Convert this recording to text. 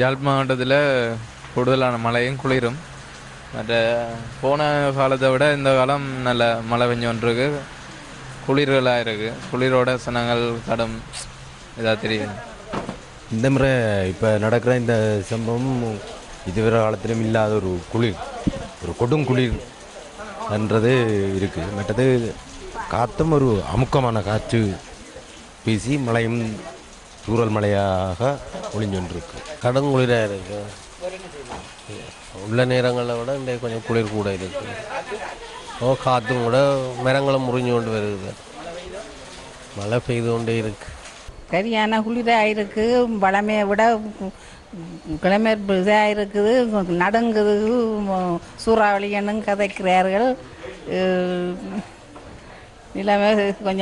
யாழ் மாவட்டத்தில் கூடுதலான மழையும் குளிரும். மற்ற போன காலத்தை விட இந்த காலம் நல்ல மழை பெஞ்சு குளிர்களாக இருக்குது குளிரோட சனங்கள் கடும். இதாக தெரியும். இந்த முறை இப்போ நடக்கிற இந்த சம்பவம் இதுவரை காலத்திலும் இல்லாத ஒரு குளிர் ஒரு கொடும் குளிர் என்றது இருக்குது மற்றது காற்றும் ஒரு அமுக்கமான காற்று வீசி மழையும் தூறல் மழையாக ஒளிஞ்சொன்றிருக்கு. கடும் குளிராக இருக்கு. உள்ள நேரங்களில் விட இன்றைய கொஞ்சம் குளிர் கூட இருக்கு. ஓ காற்றும் கூட மரங்களும் முறிஞ்சு கொண்டு வருது. மழை பெய்து கொண்டே இருக்கு. சரியான குளிராக இருக்குது வளமையை விட கிழமை இதாக இருக்குது. நடுங்குது. சூறாவளி என்னும் கதைக்கிறார்கள். நிலைமை கொஞ்சம்